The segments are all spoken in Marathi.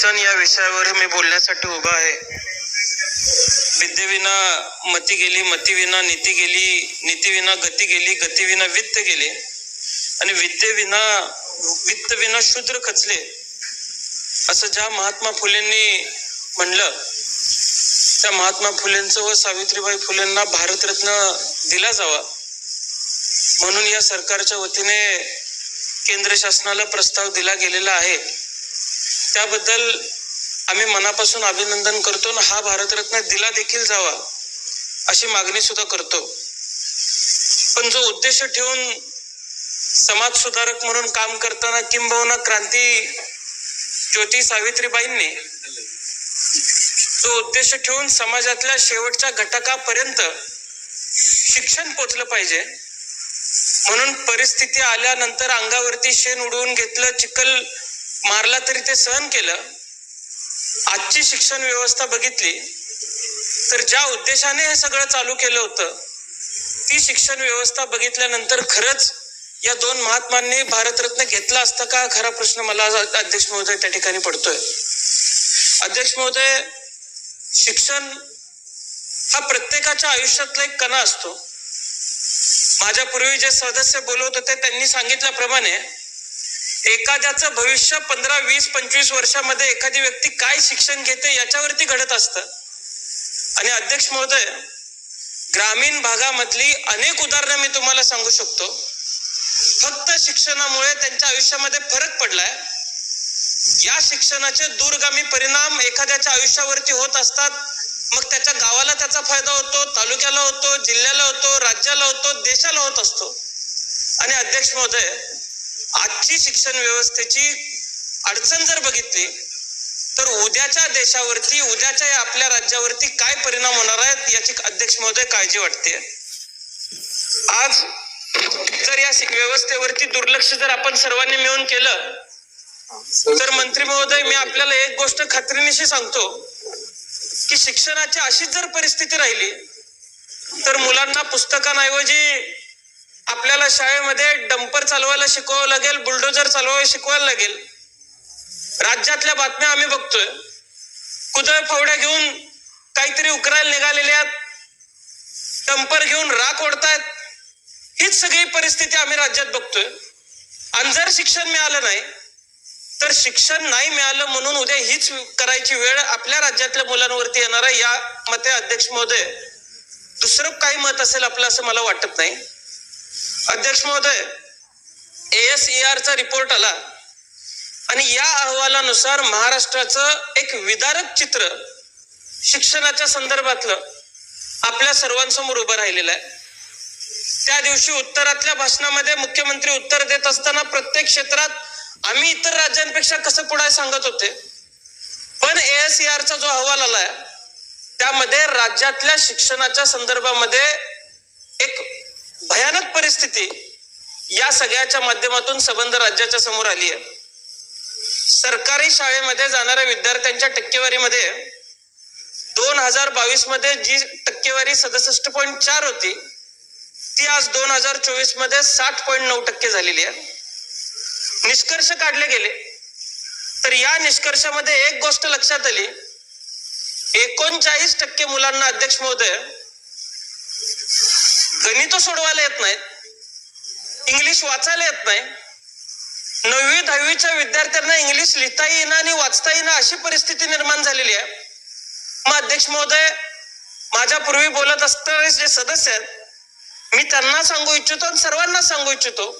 शिक्षण या विषयावर मी बोलण्यासाठी उभा आहे. विद्येविना मती गेली मतीविना नीती गेली नीतीविना गती गेली गतीविना वित्त गेले आणि विद्येविना वित्तविना शूद्र खचले असं ज्या महात्मा फुलेंनी म्हणलं त्या महात्मा फुलेंचं व सावित्रीबाई फुलेंना भारतरत्न दिला जावा. म्हणून या सरकारच्या वतीने केंद्र शासनाला प्रस्ताव दिला गेलेला आहे. त्याबद्दल आम्ही मनापासून अभिनंदन करतो आणि हा भारतरत्न दिला देखील जावा अशी मागणी सुद्धा करतो. पण जो उद्देश ठेवून समाज सुधारक म्हणून काम करताना किंबहुना क्रांती ज्योती सावित्रीबाईंनी जो उद्देश ठेवून समाजातल्या शेवटच्या घटकापर्यंत शिक्षण पोचलं पाहिजे म्हणून परिस्थिती आल्यानंतर अंगावरती शेण उडवून घेतलं चिखल मारला तरी ते सहन केलं. आजची शिक्षण व्यवस्था बघितली तर ज्या उद्देशाने हे सगळं चालू केलं होतं ती शिक्षण व्यवस्था बघितल्यानंतर खरंच या दोन महात्मांनी भारतरत्न घेतला असता का? खरा प्रश्न मला अध्यक्ष महोदय त्या ठिकाणी पडतोय. अध्यक्ष महोदय शिक्षण हा प्रत्येकाच्या आयुष्यातला एक कणा असतो. माझ्यापूर्वी जे सदस्य बोलवत होते त्यांनी सांगितल्याप्रमाणे एखाद्याचं भविष्य पंधरा वीस पंचवीस वर्षामध्ये एखादी व्यक्ती काय शिक्षण घेते याच्यावरती घडत असतं. आणि अध्यक्ष महोदय ग्रामीण भागामधली अनेक उदाहरणं मी तुम्हाला सांगू शकतो. फक्त शिक्षणामुळे त्यांच्या आयुष्यामध्ये फरक पडलाय. या शिक्षणाचे दूरगामी परिणाम एखाद्याच्या आयुष्यावरती होत असतात. मग त्याच्या गावाला त्याचा फायदा होतो तालुक्याला होतो जिल्ह्याला होतो राज्याला होतो देशाला होत असतो. आणि अध्यक्ष महोदय आजची शिक्षण व्यवस्थेची अडचण जर बघितली तर उद्याच्या देशावरती उद्याच्या या आपल्या राज्यावरती काय परिणाम होणार आहेत याची अध्यक्ष महोदय काळजी वाटते. आज जर या व्यवस्थेवरती दुर्लक्ष जर आपण सर्वांनी मिळून केलं तर मंत्री महोदय मी आपल्याला एक गोष्ट खात्रीनिशी सांगतो की शिक्षणाची अशीच जर परिस्थिती राहिली तर मुलांना पुस्तकांऐवजी आपल्याला शाळेमध्ये डंपर चालवायला शिकवावं लागेल बुलडोजर चालवायला शिकवायला लागेल. राज्यातल्या बातम्या आम्ही बघतोय. कुदळ फावड्या घेऊन काहीतरी उकरायला निघालेल्या डंपर घेऊन राख ओढतायत. हीच सगळी परिस्थिती आम्ही राज्यात बघतोय. आणि जर शिक्षण मिळालं नाही तर शिक्षण नाही मिळालं म्हणून उद्या हीच करायची वेळ आपल्या राज्यातल्या मुलांवरती येणार आहे. या मते अध्यक्ष महोदय दुसरं काही मत असेल आपलं असं मला वाटत नाही. अध्यक्ष महोदय एस चा रिपोर्ट आला. आणि या अहवालानुसार महाराष्ट्राचं एक विदारक चित्र शिक्षणाच्या संदर्भातलं आपल्या सर्वांसमोर उभं राहिलेलं आहे. त्या दिवशी उत्तरातल्या भाषणामध्ये मुख्यमंत्री उत्तर देत असताना प्रत्येक क्षेत्रात आम्ही इतर राज्यांपेक्षा कसं पुढे सांगत होते? पण एएसईआरचा जो अहवाल आलाय त्यामध्ये राज्यातल्या शिक्षणाच्या संदर्भामध्ये भयानक परिस्थिती या सगळ्याच्या माध्यमातून संबंध राज्याच्या समोर आली आहे. सरकारी शाळेमध्ये जाणाऱ्या विद्यार्थ्यांच्या टक्केवारीमध्ये दोन हजार बावीसमध्ये जी टक्केवारी सदुसष्ट पॉईंट चार होती ती आज दोन हजार चोवीसमध्ये साठ पॉईंट नऊ टक्के झालेली आहे. निष्कर्ष काढले गेले तर या निष्कर्षामध्ये एक गोष्ट लक्षात आली. एकोणचाळीस टक्के मुलांना अध्यक्ष महोदय गणित सोडवायला येत नाहीत इंग्लिश वाचायला येत नाही. नववी दहावीच्या विद्यार्थ्यांना इंग्लिश लिहिता येईना आणि वाचता येईना अशी परिस्थिती निर्माण झालेली आहे. मग अध्यक्ष महोदय माझ्या पूर्वी बोलत असणारे जे सदस्य आहेत मी त्यांना सांगू इच्छितो आणि सर्वांना सांगू इच्छितो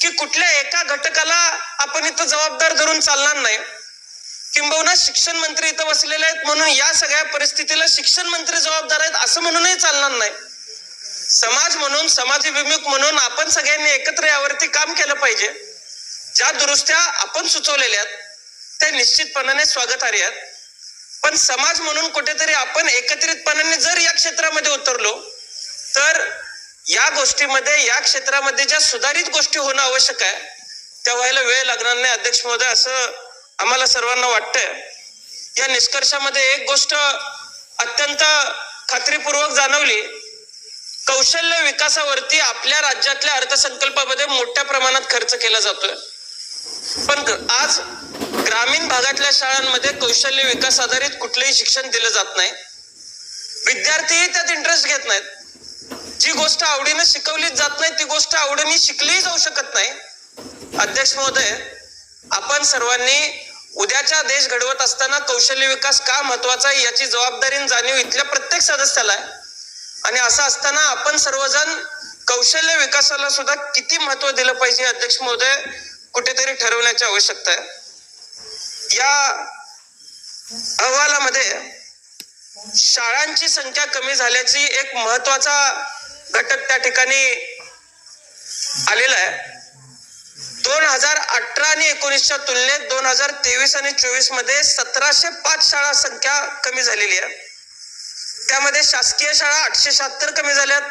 की कुठल्या एका घटकाला आपण इथं जबाबदार धरून चालणार नाही. किंबहुना शिक्षण मंत्री इथं बसलेले आहेत म्हणून या सगळ्या परिस्थितीला शिक्षण मंत्री जबाबदार आहेत असं म्हणूनही चालणार नाही. समाज म्हणून समाजविमुख म्हणून आपण सगळ्यांनी एकत्र यावरती काम केलं पाहिजे. ज्या दुरुस्त्या आपण सुचवलेल्या आहेत त्या निश्चितपणाने स्वागतार्ह आहेत. पण समाज म्हणून कुठेतरी आपण एकत्रितपणाने जर या क्षेत्रामध्ये उतरलो तर या गोष्टीमध्ये या क्षेत्रामध्ये ज्या सुधारित गोष्टी होणं आवश्यक आहे त्या व्हायला वेळ लागणार नाही. अध्यक्ष महोदय असं आम्हाला सर्वांना वाटतंय. या निष्कर्षामध्ये एक गोष्ट अत्यंत खात्रीपूर्वक जाणवली. कौशल्य विकासावरती आपल्या राज्यातल्या अर्थसंकल्पामध्ये मोठ्या प्रमाणात खर्च केला जातोय. पण आज ग्रामीण भागातल्या शाळांमध्ये कौशल्य विकास आधारित कुठलंही शिक्षण दिलं जात नाही. विद्यार्थीही त्यात इंटरेस्ट घेत नाहीत. जी गोष्ट आवडीनं शिकवलीच जात नाही ती गोष्ट आवडीने शिकलीही जाऊ शकत नाही. अध्यक्ष महोदय आपण सर्वांनी उद्याच्या देश घडवत असताना कौशल्य विकास का महत्त्वाचा आहे याची जबाबदारी जाणीव इथल्या प्रत्येक सदस्याला आहे. आणि असं असताना आपण सर्वजण कौशल्य विकासाला सुद्धा किती महत्त्व दिलं पाहिजे अध्यक्ष महोदय कुठेतरी ठरवण्याची आवश्यकता आहे. या अहवालामध्ये शाळांची संख्या कमी झाल्याची एक महत्त्वाचा घटक त्या ठिकाणी आलेला आहे. दोन हजार अठरा आणि एकोणीसच्या तुलनेत दोन हजार तेवीस आणि चोवीसमध्ये सतराशे पाच शाळा संख्या कमी झालेली आहे. त्यामध्ये शासकीय शाळा आठशे शहात्तर कमी झाल्यात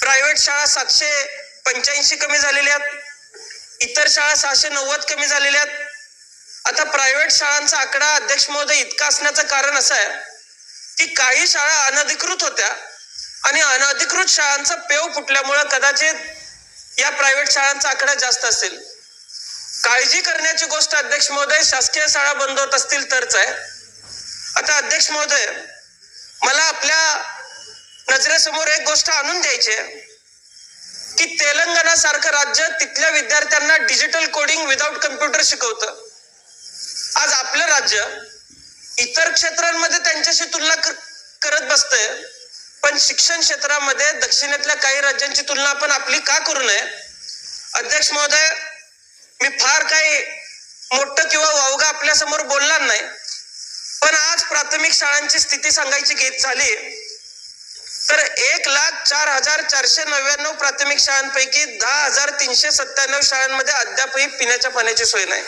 प्रायव्हेट शाळा सातशे पंच्याऐंशी कमी झालेल्या आहेत. इतर शाळा सहाशे नव्वद कमी झालेल्या आहेत. आता प्रायव्हेट शाळांचा आकडा अध्यक्ष महोदय इतका असण्याचं कारण असं आहे की काही शाळा अनधिकृत होत्या आणि अनधिकृत शाळांचा पेव फुटल्यामुळं कदाचित या प्रायव्हेट शाळांचा आकडा जास्त असेल. काळजी करण्याची गोष्ट अध्यक्ष महोदय शासकीय शाळा बंद होत असतील तरच आहे. आता अध्यक्ष महोदय मला आपल्या नजरेसमोर एक गोष्ट आणून द्यायची आहे की तेलंगणा सारखं राज्य तिथल्या विद्यार्थ्यांना डिजिटल कोडिंग विदाउट कम्प्युटर शिकवतं. आज आपलं राज्य इतर क्षेत्रांमध्ये त्यांच्याशी तुलना करत बसतंय पण शिक्षण क्षेत्रामध्ये दक्षिणेतल्या काही राज्यांची तुलना आपण आपली का करू नये? अध्यक्ष महोदय मी फार काही मोठं किंवा वावगा आपल्यासमोर बोलणार नाही. पण आज प्राथमिक शाळांची स्थिती सांगायची घेत झाली तर एक लाख चार हजार चारशे नव्याण्णव प्राथमिक शाळांपैकी दहा हजार तीनशे सत्त्याण्णव शाळांमध्ये अद्यापही पिण्याच्या पाण्याची सोय नाही.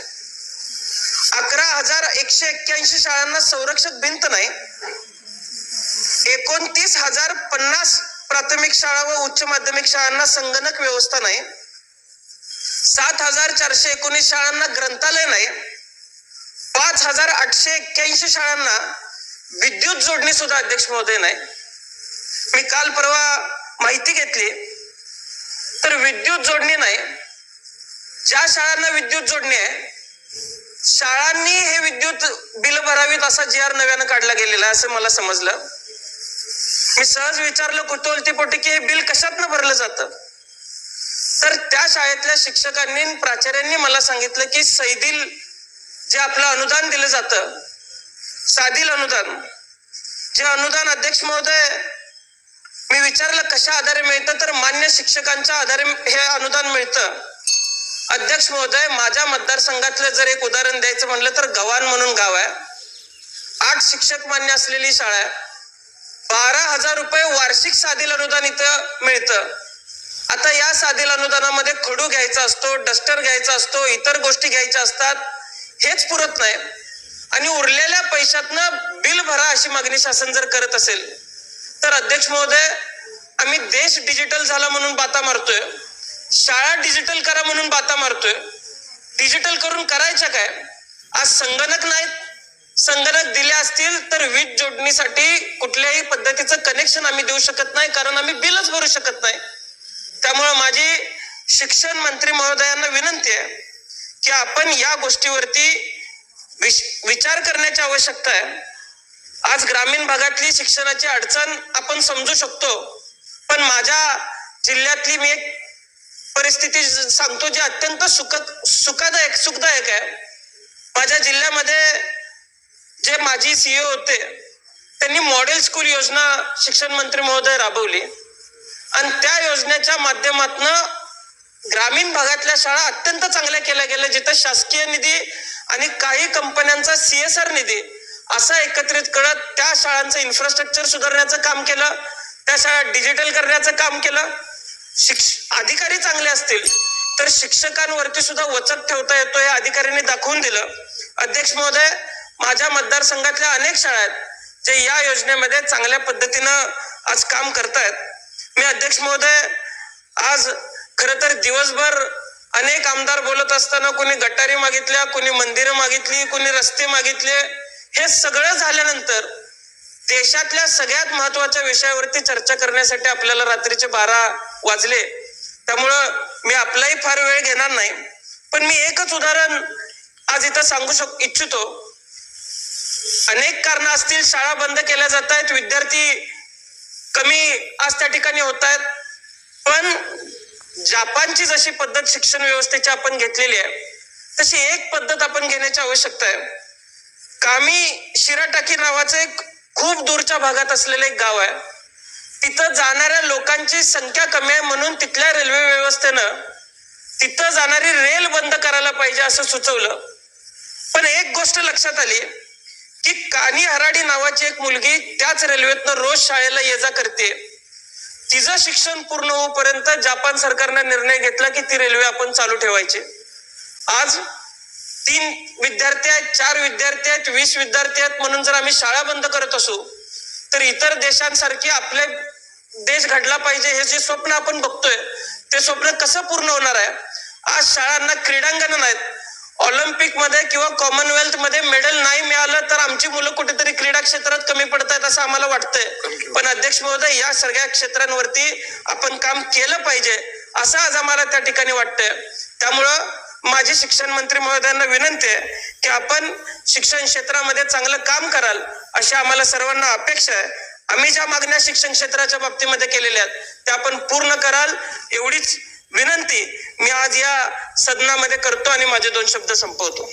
अकरा हजार एकशे एक्क्याऐंशी शाळांना संरक्षक भिंत नाही. एकोणतीस हजार पन्नास प्राथमिक शाळा व उच्च माध्यमिक शाळांना संगणक व्यवस्था नाही. सात हजार चारशे एकोणीस शाळांना ग्रंथालय नाही. पाच हजार आठशे एक्क्याऐंशी शाळांना विद्युत जोडणी सुद्धा अध्यक्ष महोदय नाही. मी काल परवा माहिती घेतली. तर विद्युत जोडणी नाही. ज्या शाळांना विद्युत जोडणी आहे शाळांनी हे विद्युत बिल भरावीत असा जी आर नव्यानं काढला गेलेला आहे असं मला समजलं. मी सहज विचारलं कुतूहलतीपोटी की हे बिल कशातनं भरलं जातं? तर त्या शाळेतल्या शिक्षकांनी प्राचार्यांनी मला सांगितलं की सैदिल जे आपलं अनुदान दिलं जातं साधील अनुदान. जे अनुदान अध्यक्ष महोदय मी विचारलं कशा आधारे मिळतं तर मान्य शिक्षकांच्या आधारे हे अनुदान मिळतं. अध्यक्ष महोदय माझ्या मतदारसंघातलं जर एक उदाहरण द्यायचं म्हणलं तर गव्हाण म्हणून गाव आहे. आठ शिक्षक मान्य असलेली शाळा आहे. बारा हजार रुपये वार्षिक साधील अनुदान इथं मिळतं. आता या साधील अनुदानामध्ये खडू घ्यायचा असतो डस्टर घ्यायचा असतो इतर गोष्टी घ्यायच्या असतात. हेच पुरत नाही. आणि उरलेल्या पैशातनं बिल भरा अशी मागणी शासन जर करत असेल तर अध्यक्ष महोदय आम्ही देश डिजिटल झाला म्हणून बाता मारतोय. शाळा डिजिटल करा म्हणून बाता मारतोय. डिजिटल करून करायच्या काय? आज संगणक नाहीत. संगणक दिले असतील तर वीज जोडणीसाठी कुठल्याही पद्धतीचं कनेक्शन आम्ही देऊ शकत नाही कारण आम्ही बिलच भरू शकत नाही. त्यामुळे माझी शिक्षण मंत्री महोदयांना विनंती आहे की आपण या गोष्टीवरती विश- विचार करण्याची आवश्यकता आहे. आज ग्रामीण भागातली शिक्षणाची अडचण आपण समजू शकतो पण माझ्या जिल्ह्यातली मी एक परिस्थिती सांगतो जी अत्यंत सुख सुखदायक सुखदायक आहे. माझ्या जिल्ह्यामध्ये जे माजी सीईओ होते त्यांनी मॉडेल स्कूल योजना शिक्षण मंत्री महोदय राबवली. आणि त्या योजनेच्या माध्यमातून ग्रामीण भागातल्या शाळा अत्यंत चांगल्या केल्या गेल्या जिथं शासकीय निधी आणि काही कंपन्यांचा सीएसआर निधी असा एकत्रित करत त्या शाळांचं इन्फ्रास्ट्रक्चर सुधारण्याचं काम केलं त्या शाळा डिजिटल करण्याचं काम केलं. शिक्ष अधिकारी चांगले असतील तर शिक्षकांवरती सुद्धा वचक ठेवता येतो हे अधिकाऱ्यांनी दाखवून दिलं. अध्यक्ष महोदय माझ्या मतदारसंघातल्या अनेक शाळा आहेत जे या योजनेमध्ये चांगल्या पद्धतीनं आज काम करतायत. मी अध्यक्ष महोदय आज खर तर दिवसभर अनेक आमदार बोलत असताना कोणी गटारी मागितल्या कोणी मंदिरं मागितली कोणी रस्ते मागितले हे सगळं झाल्यानंतर देशातल्या सगळ्यात महत्त्वाच्या विषयावरती चर्चा करण्यासाठी आपल्याला रात्रीचे बारा वाजले. त्यामुळं मी आपलाही फार वेळ घेणार नाही. पण मी एकच उदाहरण आज इथं सांगू शक इच्छितो. अनेक कारण असतील शाळा बंद केल्या जात आहेत विद्यार्थी कमी आज त्या ठिकाणी होत आहेत. पण जापानची जशी पद्धत शिक्षण व्यवस्थेची आपण घेतलेली आहे तशी एक पद्धत आपण घेण्याची आवश्यकता आहे. कामी शिराटाकी नावाचं एक खूप दूरच्या भागात असलेलं एक गाव आहे. तिथं जाणाऱ्या लोकांची संख्या कमी आहे म्हणून तिथल्या रेल्वे व्यवस्थेनं तिथं जाणारी रेल बंद करायला पाहिजे असं सुचवलं. पण एक गोष्ट लक्षात आली की कानी हराडी नावाची एक मुलगी त्याच रेल्वेतनं रोज शाळेला ये जा करते. तिचं शिक्षण पूर्ण होईपर्यंत जपान सरकारनं निर्णय घेतला की ती रेल्वे आपण चालू ठेवायची. आज तीन विद्यार्थी आहेत चार विद्यार्थी आहेत वीस विद्यार्थी आहेत म्हणून जर आम्ही शाळा बंद करत असू तर इतर देशांसारखी आपले देश घडला पाहिजे हे जे स्वप्न आपण बघतोय ते स्वप्न कसं पूर्ण होणार आहे? आज शाळांना क्रीडांगण नाहीत ऑलिम्पिकमध्ये किंवा कॉमनवेल्थमध्ये मेडल नाही मिळालं तर आमची मुलं कुठेतरी क्रीडा क्षेत्रात कमी पडत आहेत असं आम्हाला वाटतंय. पण अध्यक्ष महोदय या सगळ्या क्षेत्रांवरती आपण काम केलं पाहिजे असं आज आम्हाला त्या ठिकाणी वाटतंय. त्यामुळं माझी शिक्षण मंत्री महोदयांना विनंती आहे की आपण शिक्षण क्षेत्रामध्ये चांगलं काम कराल अशी आम्हाला सर्वांना अपेक्षा आहे. आम्ही ज्या मागण्या शिक्षण क्षेत्राच्या बाबतीमध्ये केलेल्या आहेत त्या आपण पूर्ण कराल. एवढीच विनंती मी आज या सदनामध्ये करतो आणि माझे दोन शब्द संपवतो.